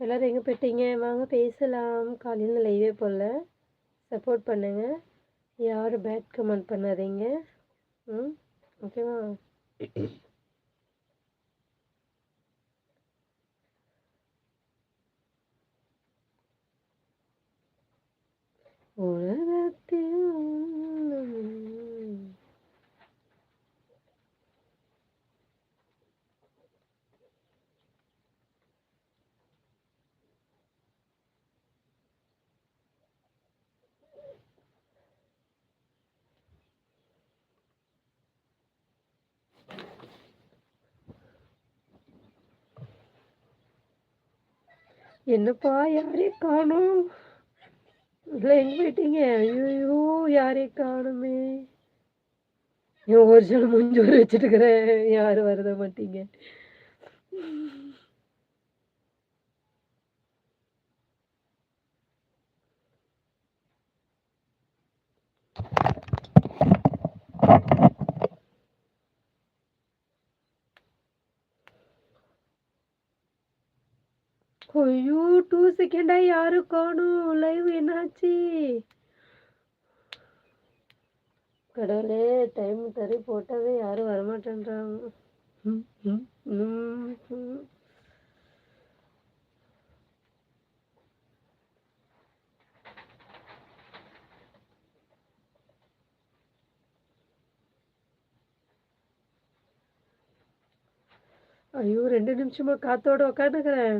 எல்லோரும் எங்கே போயிட்டீங்க? வாங்க பேசலாம். காலையில் லைவே போடல. சப்போர்ட் பண்ணுங்கள் யாரும் பேட் கமெண்ட் பண்ணாதீங்க. ம் ஓகேவா உலகத்தில் என்னப்பா யாரையும் காணோம்? இல்லை எங்கே போயிட்டீங்க? ஐயோ யாரையும் காணுமே? என் ஒரிஜினல் மூஞ்சி வச்சுட்டு இருக்கிறேன் யாரும் வருத மாட்டீங்க? ஐயோ டூ செகண்டா யாரும் காணும்? லைவ் என்னாச்சு? கடவுளே டைம் தரி போட்டாவே யாரும் வரமாட்டேன்றாங்க. ஐயோ ரெண்டு நிமிஷமா காத்தோட உட்காந்துக்கிறேன்